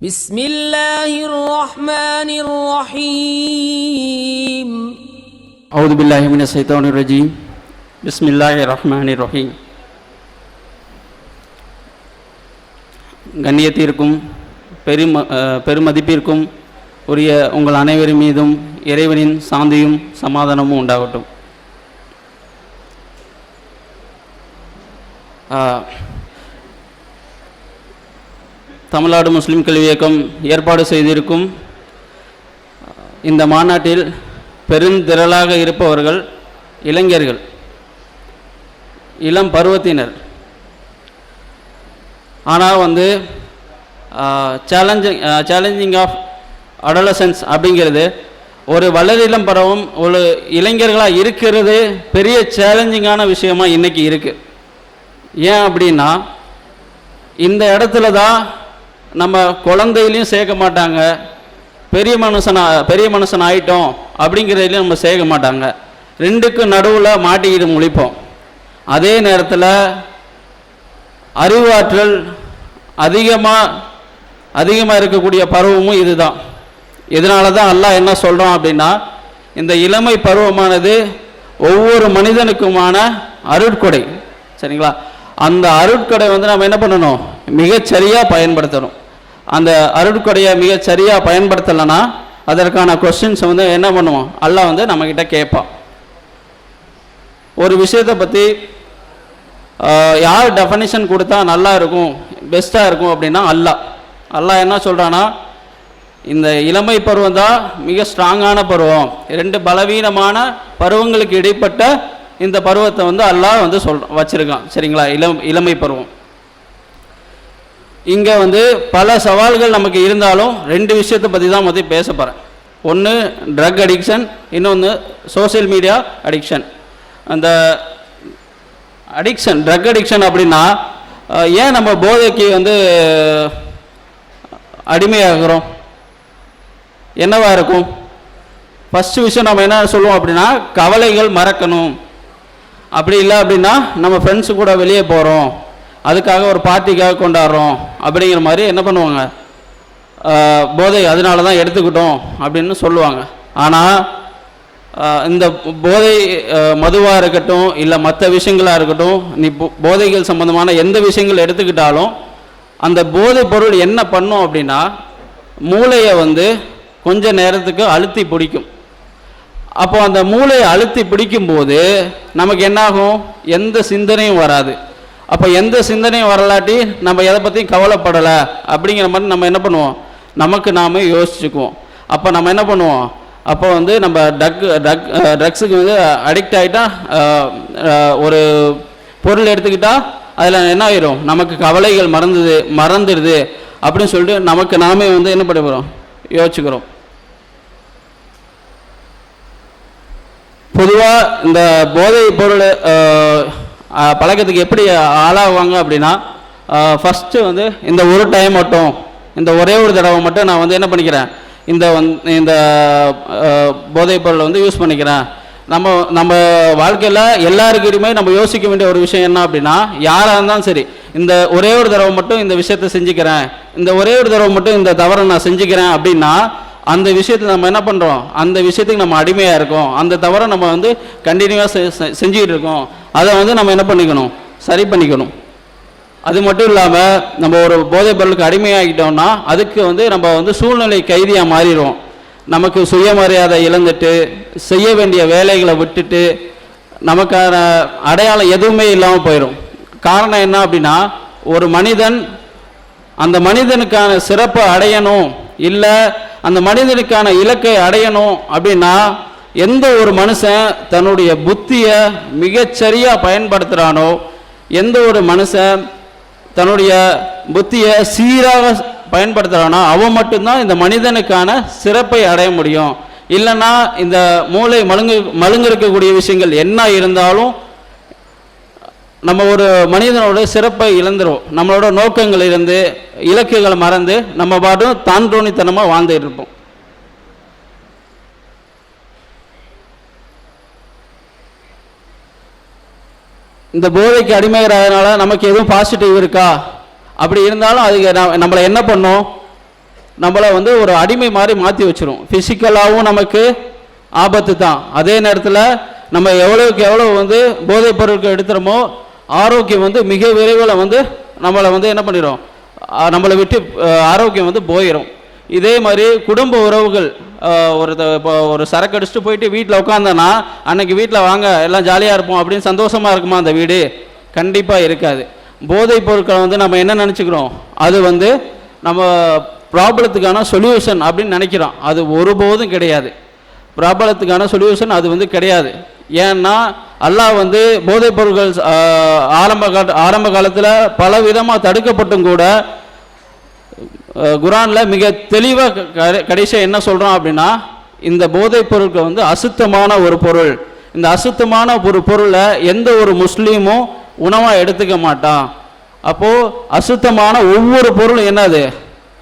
بسم الله الرحمن الرحيم أعوذ بالله من الشيطان الرجيم بسم الله الرحمن الرحيم கண்ணியத்திற்கும் பெரும் அஹ், பெருமதிப்பிற்கும் உரிய உங்கள் அனைவரின் மீதும் இறைவனின் சாந்தியும் சமாதானமும் உண்டாகட்டும் ஆஹ், தமிழ்நாடு முஸ்லீம் கல்வி இயக்கம் ஏற்பாடு செய்திருக்கும் இந்த மாநாட்டில் பெருந்திரளாக இருப்பவர்கள் இளைஞர்கள் இளம் பருவத்தினர். ஆனால் வந்து சேலஞ்சிங் சேலஞ்சிங் ஆஃப் அடலசன்ஸ் அப்படிங்கிறது ஒரு வளரிளம் பருவம் ஒரு இளைஞர்களாக இருக்கிறது பெரிய சேலஞ்சிங்கான விஷயமா இன்றைக்கி இருக்குது ஏன் அப்படின்னா இந்த இடத்துல தான் நம்ம குழந்தையிலையும் சேர்க்க மாட்டாங்க. பெரிய மனுஷனா பெரிய மனுஷன் ஆயிட்டோம் அப்படிங்கிறதுலையும் நம்ம சேர்க்க மாட்டாங்க. ரெண்டுக்கும் நடுவில் மாட்டிக்கிட்டு முழிப்போம். அதே நேரத்தில் அறிவாற்றல் அதிகமாக அதிகமாக இருக்கக்கூடிய பருவமும் இதுதான். இதனால தான் அல்லாஹ் என்ன சொல்கிறோம் அப்படின்னா இந்த இளமை பருவமானது ஒவ்வொரு மனிதனுக்குமான அருட்கொடை. சரிங்களா? அந்த அருட்கொடை வந்து நம்ம என்ன பண்ணணும்? மிகச்சரியாக பயன்படுத்தணும். அந்த அருட்கொடையை மிகச்சரியாக பயன்படுத்தலைன்னா அதற்கான கொஸ்டின்ஸ் வந்து என்ன பண்ணுவோம் அல்லாஹ் வந்து நம்மக்கிட்ட கேட்பான். ஒரு விஷயத்தை பற்றி யார் டெஃபனிஷன் கொடுத்தா நல்லா இருக்கும் பெஸ்ட்டாக இருக்கும் அப்படின்னா அல்லாஹ். அல்லாஹ் என்ன சொல்கிறான்னா இந்த இளமை பருவம் தான் மிக ஸ்ட்ராங்கான பருவம். ரெண்டு பலவீனமான பருவங்களுக்கு இடைப்பட்ட இந்த பருவத்தை வந்து அல்லாஹ் வந்து சொல் வச்சுருக்கான். சரிங்களா? இளம் இளமை பருவம். இங்கே வந்து பல சவால்கள் நமக்கு இருந்தாலும் ரெண்டு விஷயத்தை பற்றி தான் பற்றி பேச போகிறேன் ஒன்று ட்ரக் அடிக்ஷன் இன்னொன்று சோஷியல் மீடியா அடிக்ஷன் அந்த அடிக்ஷன் ட்ரக் அடிக்ஷன் அப்படின்னா ஏன் நம்ம போதைக்கு வந்து அடிமையாகிறோம்? என்னவா இருக்கும்? ஃபஸ்ட்டு விஷயம் நம்ம என்ன சொல்லுவோம் அப்படின்னா கவலைகள் மறக்கணும். அப்படி இல்லை அப்படின்னா நம்ம ஃப்ரெண்ட்ஸு கூட வெளியே போகிறோம் அதுக்காக ஒரு பார்ட்டிக்காக கொண்டாடுறோம் அப்படிங்கிற மாதிரி என்ன பண்ணுவாங்க? போதை அதனால தான் எடுத்துக்கிட்டோம் அப்படின்னு சொல்லுவாங்க. ஆனால் இந்த போதை மதுவாக இருக்கட்டும் இல்லை மற்ற விஷயங்களாக இருக்கட்டும் நீ போ- போதைகள் சம்மந்தமான எந்த விஷயங்கள் எடுத்துக்கிட்டாலும் அந்த போதைப் பொருள் என்ன பண்ணும் அப்படின்னா மூளையை வந்து கொஞ்ச நேரத்துக்கு அழுத்தி பிடிக்கும். அப்போ அந்த மூளையை அழுத்தி பிடிக்கும்போது நமக்கு என்னாகும்? எந்த சிந்தனையும் வராது. அப்போ எந்த சிந்தனையும் வரலாட்டி நம்ம எதை பற்றியும் கவலைப்படலை. அப்படிங்கிற மாதிரி நம்ம என்ன பண்ணுவோம்? நமக்கு நாம யோசிச்சுக்குவோம். அப்போ நம்ம என்ன பண்ணுவோம்? அப்போ வந்து நம்ம ட்ரக் ட்ரக் ட்ரக்ஸுக்கு வந்து அடிக்ட் ஆகிட்டா ஒரு பொருள் எடுத்துக்கிட்டால் அதில் என்ன ஆயிரும்? நமக்கு கவலைகள் மறந்துது மறந்துடுது அப்படின்னு சொல்லிட்டு நமக்கு நாமே வந்து என்ன பண்ண போகிறோம் யோசிச்சுக்கிறோம். பொதுவாக இந்த போதை பொருள் பழக்கத்துக்கு எப்படி ஆளாகுவாங்க அப்படின்னா ஃபஸ்ட்டு வந்து இந்த ஒரு டைம் மட்டும் இந்த ஒரே ஒரு தடவை மட்டும் நான் வந்து என்ன பண்ணிக்கிறேன் இந்த வந் இந்த போதைப் பொருளை வந்து யூஸ் பண்ணிக்கிறேன். நம்ம நம்ம வாழ்க்கையில் எல்லாருக்கிட்டையுமே நம்ம யோசிக்க வேண்டிய ஒரு விஷயம் என்ன அப்படின்னா யாராக இருந்தாலும் சரி இந்த ஒரே ஒரு தடவை மட்டும் இந்த விஷயத்தை செஞ்சுக்கிறேன் இந்த ஒரே ஒரு தடவை மட்டும் இந்த தவறை நான் செஞ்சுக்கிறேன் அப்படின்னா அந்த விஷயத்தை நம்ம என்ன பண்ணுறோம் அந்த விஷயத்துக்கு நம்ம அடிமையாக இருக்கோம். அந்த தவிர நம்ம வந்து கண்டினியூவாக செஞ்சுக்கிட்டு இருக்கோம். அதை வந்து நம்ம என்ன பண்ணிக்கணும்? சரி பண்ணிக்கணும். அது மட்டும் இல்லாமல் நம்ம ஒரு போதைப் பொருளுக்கு அடிமையாகிட்டோம்னா அதுக்கு வந்து நம்ம வந்து சூழ்நிலை கைதியாக மாறிடுவோம். நமக்கு சுயமரியாதை இழந்துட்டு செய்ய வேண்டிய வேலைகளை விட்டுட்டு நமக்கான அடையாளம் எதுவுமே இல்லாமல் போயிடும். காரணம் என்ன அப்படின்னா ஒரு மனிதன் அந்த மனிதனுக்கான சிறப்பை அடையணும் இல்லை அந்த மனிதனுக்கான இலக்கை அடையணும் அப்படின்னா எந்த ஒரு மனுஷன் தன்னுடைய புத்தியை மிகச்சரியாக பயன்படுத்துகிறானோ எந்த ஒரு மனுஷன் தன்னுடைய புத்தியை சீராக பயன்படுத்துகிறானோ அவன் மட்டும்தான் இந்த மனிதனுக்கான சிறப்பை அடைய முடியும். இல்லைன்னா இந்த மூளை மழுங்கு மழுங்கிருக்கக்கூடிய விஷயங்கள் என்ன இருந்தாலும் நம்ம ஒரு மனிதனோட சிறப்பை இழந்துரும். நம்மளோட நோக்கங்கள் இருந்து இலக்குகளை மறந்து நம்ம பாட்டும் தான் தோணித்தனமாக வாழ்ந்துட்டு இருப்போம். இந்த போதைக்கு அடிமைகிறதுனால நமக்கு எதுவும் பாசிட்டிவ் இருக்கா? அப்படி இருந்தாலும் அதுக்கு ந- நம்மளை என்ன பண்ணும்? நம்மளை வந்து ஒரு அடிமை மாதிரி மாற்றி வச்சிரும். ஃபிசிக்கலாகவும் நமக்கு ஆபத்து தான். அதே நேரத்தில் நம்ம எவ்வளோக்கு எவ்வளோ வந்து போதைப் பொருட்கள் எடுத்துகிறோமோ ஆரோக்கியம் வந்து மிக விரைவில் வந்து நம்மளை வந்து என்ன பண்ணிடும் நம்மளை விட்டு ஆரோக்கியம் வந்து போயிடும் இதே மாதிரி குடும்ப உறவுகள் ஒரு த- இப்போ ஒரு சரக்கு அடிச்சுட்டு போயிட்டு வீட்டில் உட்காந்தனா அன்னைக்கு வீட்டில் வாங்க எல்லாம் ஜாலியாக இருப்போம் அப்படின்னு சந்தோஷமாக இருக்குமா அந்த வீடு? கண்டிப்பாக இருக்காது. போதைப் பொருட்களை வந்து நம்ம என்ன நினச்சிக்கிறோம்? அது வந்து நம்ம ப்ராப்ளத்துக்கான சொல்யூஷன் அப்படின்னு நினைக்கிறோம். அது ஒருபோதும் கிடையாது. ப்ராப்ளத்துக்கான சொல்யூஷன் அது வந்து கிடையாது. ஏன்னா அல்லாஹ் வந்து போதைப் பொருட்கள் ஆரம்ப கால ஆரம்ப காலத்தில் பல விதமாக தடுக்கப்பட்டும் கூட குரானில் மிக தெளிவாக கடைசியாக என்ன சொல்கிறோம் அப்படின்னா இந்த போதைப் பொருட்கள் வந்து அசுத்தமான ஒரு பொருள். இந்த அசுத்தமான ஒரு பொருளை எந்த ஒரு முஸ்லீமும் உணவாக எடுத்துக்க மாட்டான். அப்போது அசுத்தமான ஒவ்வொரு பொருளும் என்னது?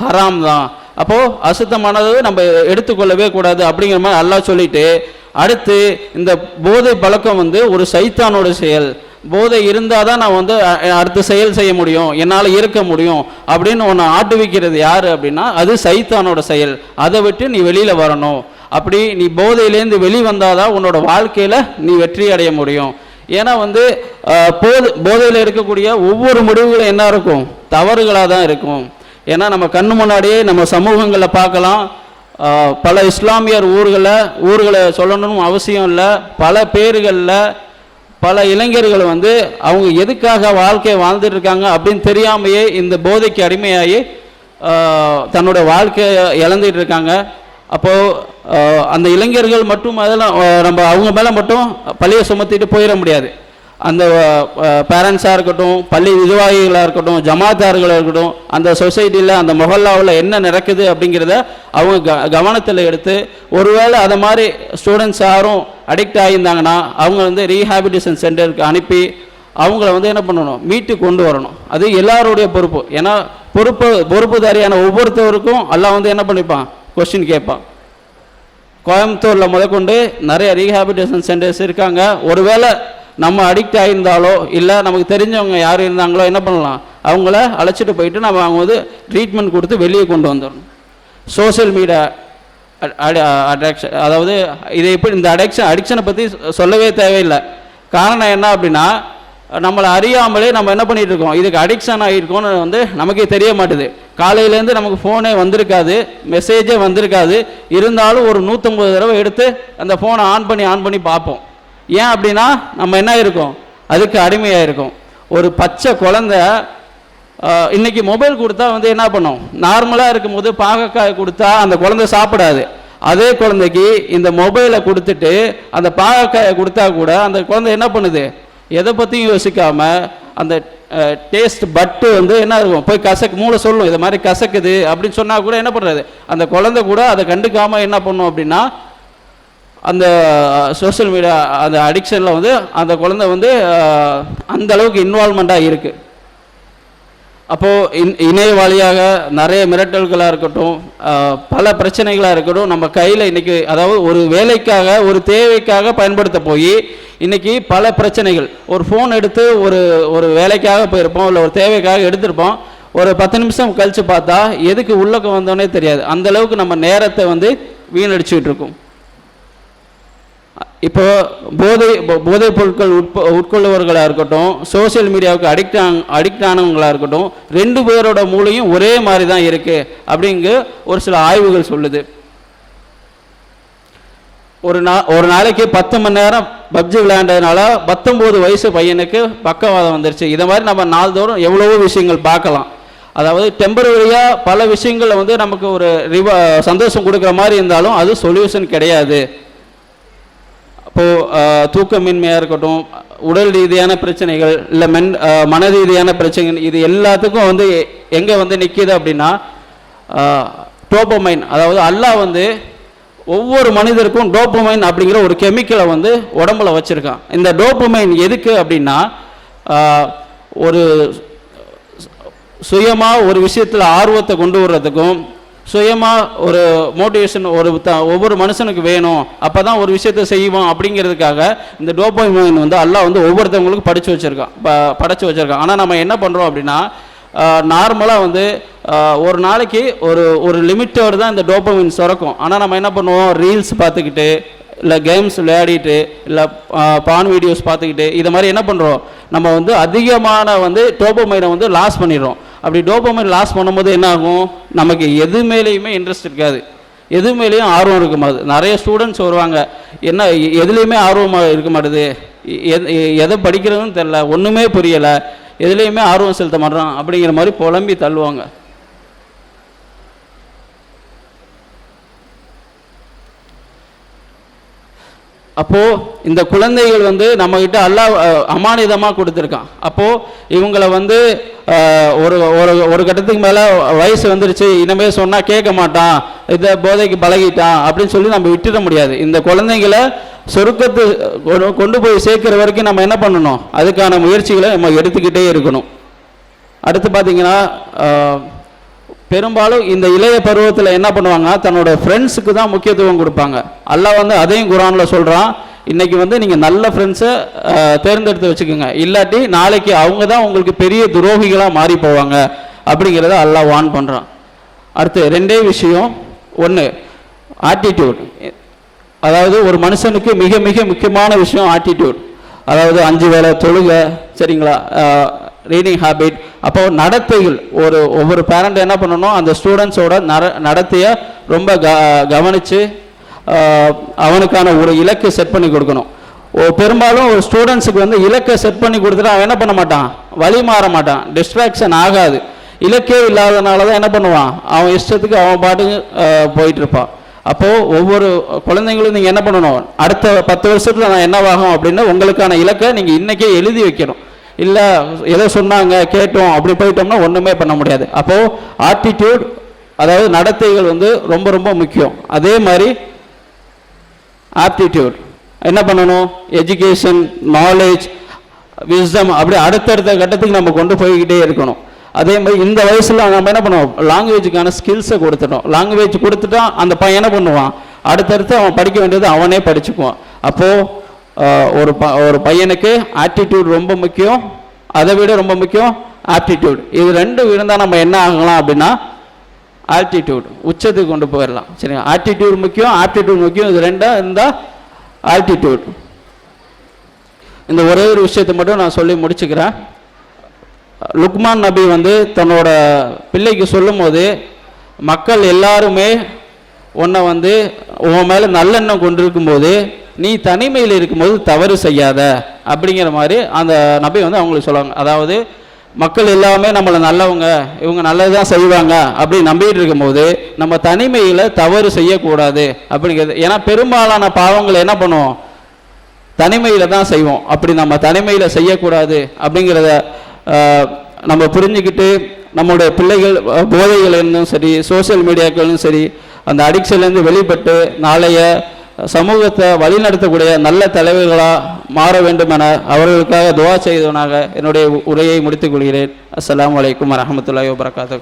ஹராம் தான். அப்போது அசுத்தமானது நம்ம எடுத்துக்கொள்ளவே கூடாது அப்படிங்கிற மாதிரி நல்லா சொல்லிட்டு அடுத்து இந்த போதை பழக்கம் வந்து ஒரு சைத்தானோட செயல். போதை இருந்தால் தான் நான் வந்து அடுத்து அடுத்த செயல் செய்ய முடியும் என்னால் இருக்க முடியும் அப்படின்னு உன்னை ஆட்டுவிக்கிறது யார் அப்படின்னா அது சைத்தானோட செயல். அதை விட்டு நீ வெளியில் வரணும். அப்படி நீ போதையிலேருந்து வெளி வந்தாதான் உன்னோட வாழ்க்கையில் நீ வெற்றி அடைய முடியும். ஏன்னா வந்து போது போதையில் இருக்கக்கூடிய ஒவ்வொரு முடிவுகளும் என்ன இருக்கும்? தவறுகளாக தான் இருக்கும். ஏன்னா நம்ம கண்ணு முன்னாடியே நம்ம சமூகங்களில் பார்க்கலாம். பல இஸ்லாமியர் ஊர்களை ஊர்களை சொல்லணும்னு அவசியம் இல்லை. பல பேர்களில் பல இளைஞர்கள் வந்து அவங்க எதுக்காக வாழ்க்கையை வாழ்ந்துட்டு இருக்காங்க அப்படின்னு தெரியாமையே இந்த போதைக்கு அடிமையாகி தன்னோட வாழ்க்கையை இழந்துட்டு இருக்காங்க. அப்போது அந்த இளைஞர்கள் மட்டும் அதெல்லாம் நம்ம அவங்க மேலே மட்டும் பழியை சுமத்திட்டு போயிட முடியாது. அந்த பேரண்ட்ஸாக இருக்கட்டும் பள்ளி நிர்வாகிகளாக இருக்கட்டும் ஜமாத்தார்களாக இருக்கட்டும் அந்த சொசைட்டியில் அந்த மொஹல்லாவில் என்ன நடக்குது அப்படிங்கிறத அவங்க க கவனத்தில் எடுத்து ஒருவேளை அதை மாதிரி ஸ்டூடெண்ட்ஸ் யாரும் அடிக்ட் ஆகியிருந்தாங்கன்னா அவங்க வந்து ரீஹாபிலிட்டேஷன் சென்டருக்கு அனுப்பி அவங்கள வந்து என்ன பண்ணணும்? மீட்டு கொண்டு வரணும். அது எல்லாருடைய பொறுப்பு. ஏன்னா பொறுப்பு பொறுப்புதாரியான ஒவ்வொருத்தவருக்கும் எல்லாம் வந்து என்ன பண்ணிப்பான்? கொஸ்டின் கேட்பான். கோயம்புத்தூரில் முதற்கொண்டு நிறைய ரீஹாபிலிட்டேஷன் சென்டர்ஸ் இருக்காங்க. ஒருவேளை நம்ம அடிக்ட் ஆகியிருந்தாலோ இல்லை நமக்கு தெரிஞ்சவங்க யார் இருந்தாங்களோ என்ன பண்ணலாம்? அவங்கள அழைச்சிட்டு போயிட்டு நம்ம அவங்க வந்து ட்ரீட்மெண்ட் கொடுத்து வெளியே கொண்டு வந்துடணும். சோஷியல் மீடியா அட்ராக்ஷன் அதாவது இதை எப்படி இந்த அடிக்ஷன் அடிக்ஷனை பற்றி சொல்லவே தேவையில்லை. காரணம் என்ன அப்படின்னா நம்மளை அறியாமலே நம்ம என்ன பண்ணிகிட்டு இருக்கோம்? இதுக்கு அடிக்ஷன் ஆகிருக்கோம்னு வந்து நமக்கே தெரிய மாட்டுது. காலையிலேருந்து நமக்கு ஃபோனே வந்திருக்காது மெசேஜே வந்திருக்காது. இருந்தாலும் ஒரு நூற்றம்பது தடவை எடுத்து அந்த ஃபோனை ஆன் பண்ணி ஆன் பண்ணி பார்ப்போம். ஏன் அப்படின்னா நம்ம என்ன இருக்கோம் அதுக்கு அடிமையாக இருக்கும் ஒரு பச்சை குழந்தை இன்றைக்கி இன்னைக்கு மொபைல் கொடுத்தா வந்து என்ன பண்ணும்? நார்மலாக இருக்கும்போது பாகக்காய் கொடுத்தா அந்த குழந்தை சாப்பிடாது. அதே குழந்தைக்கு இந்த மொபைலை கொடுத்துட்டு அந்த பாகக்காயை கொடுத்தா கூட அந்த குழந்தை என்ன பண்ணுது? எதை பற்றியும் யோசிக்காம அந்த டேஸ்ட் பட்டு வந்து என்ன இருக்கும் போய் கசக்கு மூளை சொல்லும் இது மாதிரி கசக்குது அப்படின்னு சொன்னால் கூட என்ன பண்ணுறது அந்த குழந்தை கூட அதை கண்டுக்காமல் என்ன பண்ணும் அப்படின்னா அந்த சோஷியல் மீடியா அந்த அடிக்ஷனில் வந்து அந்த குழந்தை வந்து அந்த அளவுக்கு இன்வால்மெண்ட்டாக இருக்குது அப்போது இன் இணைய வழியாக நிறைய மிரட்டல்களாக இருக்கட்டும் பல பிரச்சனைகளாக இருக்கட்டும் நம்ம கையில் இன்றைக்கி அதாவது ஒரு வேலைக்காக ஒரு தேவைக்காக பயன்படுத்த போய் இன்றைக்கி பல பிரச்சனைகள். ஒரு ஃபோன் எடுத்து ஒரு ஒரு வேலைக்காக போயிருப்போம் இல்லை ஒரு தேவைக்காக எடுத்திருப்போம் ஒரு பத்து நிமிஷம் கழித்து பார்த்தா எதுக்கு உள்ளக்க வந்தோன்னே தெரியாது. அந்தளவுக்கு நம்ம நேரத்தை வந்து வீணடிச்சுக்கிட்டு இருக்கோம். இப்போ போதை போதைப் பொருட்கள் உட்ப உட்கொள்ளுவர்களாக இருக்கட்டும் சோஷியல் மீடியாவுக்கு அடிக்ட் அடிக்ட் ஆனவங்களாக இருக்கட்டும் ரெண்டு பேரோட மூளையும் ஒரே மாதிரி தான் இருக்குது அப்படிங்கு ஒரு சில ஆய்வுகள் சொல்லுது. ஒரு நா ஒரு நாளைக்கு பத்து மணி நேரம் பப்ஜி விளையாண்டதுனால பத்தொம்போது வயசு பையனுக்கு பக்கவாதம் வந்துருச்சு. இதை மாதிரி நம்ம நாள்தோறும் எவ்வளவோ விஷயங்கள் பார்க்கலாம். அதாவது டெம்பரவரியாக பல விஷயங்களில் வந்து நமக்கு ஒரு ரிவ சந்தோஷம் கொடுக்குற மாதிரி இருந்தாலும் அது சொல்யூஷன் கிடையாது. இப்போது தூக்கமின்மையாக இருக்கட்டும் உடல் ரீதியான பிரச்சனைகள் இல்லை மென் மன ரீதியான பிரச்சனைகள் இது எல்லாத்துக்கும் வந்து எங்கே வந்து நிற்கிது அப்படின்னா டோப்பமைன் அதாவது அல்லாஹ் வந்து ஒவ்வொரு மனிதருக்கும் டோப்பமைன் அப்படிங்கிற ஒரு கெமிக்கலை வந்து உடம்புல வச்சுருக்கான். இந்த டோப்பமைன் எதுக்கு அப்படின்னா ஒரு சுயமாக ஒரு விஷயத்தில் ஆர்வத்தை கொண்டு வர்றதுக்கும் சுயமாக ஒரு மோட்டிவேஷன் ஒரு த ஒவ்வொரு மனுஷனுக்கு வேணும். அப்போ தான் ஒரு விஷயத்தை செய்வோம் அப்படிங்கிறதுக்காக இந்த டோப்பமைன் வந்து எல்லாம் வந்து ஒவ்வொருத்தவங்களுக்கும் படித்து வச்சுருக்கான் ப படைச்சு வச்சுருக்கான் ஆனால் நம்ம என்ன பண்ணுறோம் அப்படின்னா நார்மலாக வந்து ஒரு நாளைக்கு ஒரு ஒரு லிமிட்டோடு தான் இந்த டோப்பமின் சுரக்கும். ஆனால் நம்ம என்ன பண்ணுவோம்? ரீல்ஸ் பார்த்துக்கிட்டு இல்லை கேம்ஸ் விளையாடிட்டு இல்லை பான் வீடியோஸ் பார்த்துக்கிட்டு இதை மாதிரி என்ன பண்ணுறோம் நம்ம வந்து அதிகமான வந்து டோப்பமைனை வந்து லாஸ் பண்ணிடுறோம். அப்படி டோபமைன் லாஸ் பண்ணும்போது என்ன ஆகும் நமக்கு எது மேலேயுமே இன்ட்ரெஸ்ட் இருக்காது. எது மேலேயும் ஆர்வம் இருக்க மாட்டுது. நிறைய ஸ்டூடெண்ட்ஸ் வருவாங்க. என்ன எதுலேயுமே ஆர்வமாக இருக்க மாட்டுது. எ- எ- எதை படிக்கிறதுன்னு தெரில ஒன்றுமே புரியலை. எதுலேயுமே ஆர்வம் செலுத்த மாட்டோம் அப்படிங்கிற மாதிரி புலம்பி தள்ளுவாங்க. அப்போது இந்த குழந்தைகள் வந்து நம்மக்கிட்ட அல்லா அமானிதமாக கொடுத்துருக்கான். அப்போது இவங்கள வந்து ஒரு ஒரு ஒரு கட்டத்துக்கு மேலே வயசு வந்துருச்சு இனிமே சொன்னால் கேட்க மாட்டான் இதை போதைக்கு பழகிட்டான் அப்படின்னு சொல்லி நம்ம விட்டுட முடியாது. இந்த குழந்தைங்களை சொருக்கத்து கொண்டு- கொண்டு போய் சேர்க்குற வரைக்கும் நம்ம என்ன பண்ணணும்? அதுக்கான முயற்சிகளை நம்ம எடுத்துக்கிட்டே இருக்கணும். அடுத்து பார்த்திங்கன்னா பெரும்பாலும் இந்த இளைய பருவத்தில் என்ன பண்ணுவாங்க தன்னோட ஃப்ரெண்ட்ஸுக்கு தான் முக்கியத்துவம் கொடுப்பாங்க. அல்லாஹ் வந்து அதையும் குரானில் சொல்கிறான் இன்னைக்கு வந்து நீங்கள் நல்ல ஃப்ரெண்ட்ஸை தேர்ந்தெடுத்து வச்சுக்கோங்க. இல்லாட்டி நாளைக்கு அவங்க தான் உங்களுக்கு பெரிய துரோகிகளாக மாறி போவாங்க. அப்படிங்கிறத அல்லாஹ் வான் பண்ணுறான் அடுத்து ரெண்டே விஷயம். ஒன்று ஆட்டிடியூட் அதாவது ஒரு மனுஷனுக்கு மிக மிக முக்கியமான விஷயம் ஆட்டிடியூட் அதாவது அஞ்சு வேலை தொழுகை சரிங்களா? ரீடிங் ஹாபிட் அப்போ நடத்தைகள் ஒரு ஒவ்வொரு பேரண்ட் என்ன பண்ணணும் அந்த ஸ்டூடெண்ட்ஸோட நட நடத்தையை ரொம்ப க கவனித்து அவனுக்கான ஒரு இலக்கு செட் பண்ணி கொடுக்கணும். ஓ பெரும்பாலும் ஒரு ஸ்டூடெண்ட்ஸுக்கு வந்து இலக்கை செட் பண்ணி கொடுத்துட்டு அவன் என்ன பண்ண மாட்டான்? வழி மாற மாட்டான். டிஸ்ட்ராக்ஷன் ஆகாது. இலக்கே இல்லாதனால தான் என்ன பண்ணுவான்? அவன் இஷ்டத்துக்கு அவன் பாட்டுக்கு போயிட்டு இருப்பான் அப்போது ஒவ்வொரு குழந்தைங்களும் நீங்கள் என்ன பண்ணணும்? அடுத்த பத்து வருஷத்தில் நான் என்னவாகும் அப்படின்னு உங்களுக்கான இலக்கை நீங்கள் இன்றைக்கே எழுதி வைக்கணும். இல்லை ஏதோ சொன்னாங்க கேட்டோம் அப்படி போயிட்டோம்னா ஒன்றுமே பண்ண முடியாது. அப்போது ஆட்டிடியூட் அதாவது நடத்தைகள் வந்து ரொம்ப ரொம்ப முக்கியம். அதே மாதிரி ஆப்டிடியூட் என்ன பண்ணணும்? எஜுகேஷன் நாலேஜ் விஸ்டம் அப்படி அடுத்தடுத்த கட்டத்துக்கு நம்ம கொண்டு போய்கிட்டே இருக்கணும். அதே மாதிரி இந்த வயசில் நம்ம என்ன பண்ணுவோம்? லாங்குவேஜுக்கான ஸ்கில்ஸை கொடுத்துட்டோம். லாங்குவேஜ் கொடுத்துட்டா அந்த பையன் என்ன பண்ணுவான்? அடுத்தடுத்து அவன் படிக்க வேண்டியது அவனே படிச்சுக்குவான். அப்போது ஒரு ப ஒரு பையனுக்கு ஆட்டிடியூட் ரொம்ப முக்கியம். அதை விட ரொம்ப முக்கியம் ஆப்டிடியூட் இது ரெண்டும் இருந்தால் நம்ம என்ன ஆகலாம் அப்படின்னா ஆல்டிடியூட் உச்சத்துக்கு கொண்டு போயிடலாம். சரிங்களா? ஆட்டிடியூட் முக்கியம் ஆப்டிடியூட் முக்கியம். இது ரெண்டாக இருந்தால் ஆல்டிடியூட் இந்த ஒரே ஒரு விஷயத்தை மட்டும் நான் சொல்லி முடிச்சுக்கிறேன். லுக்மான் நபி வந்து தன்னோட பிள்ளைக்கு சொல்லும்போது மக்கள் எல்லாருமே உன்னை வந்து உன் மேலே நல்லெண்ணம் கொண்டிருக்கும் போது நீ தனிமையில் இருக்கும்போது தவறு செய்யாத அப்படிங்கிற மாதிரி அந்த நபி வந்து அவங்களுக்கு சொல்லுவாங்க. அதாவது மக்கள் எல்லாமே நம்மளை நல்லவங்க இவங்க நல்லது தான் செய்வாங்க அப்படி நம்பிட்டு இருக்கும்போது நம்ம தனிமையில் தவறு செய்யக்கூடாது அப்படிங்கிறது. ஏன்னா பெரும்பாலான பாவங்களை என்ன பண்ணுவோம்? தனிமையில் தான் செய்வோம். அப்படி நம்ம தனிமையில் செய்யக்கூடாது அப்படிங்கிறத நம்ம புரிஞ்சுக்கிட்டு நம்மளுடைய பிள்ளைகள் போதைகள் இருந்தும் சரி சோஷியல் மீடியாக்களும் சரி அந்த அடிக்ஷன்லேருந்து வெளிப்பட்டு நாளைய சமூகத்தை வழிநடத்தக்கூடிய நல்ல தலைவர்களாக மாற வேண்டும் என அவர்களுக்காக துவா செய்தவனாக என்னுடைய உரையை முடித்துக் கொள்கிறேன். அஸ்லாம் அலைக்கும் வரமத்துல்லாய் வரகாத்து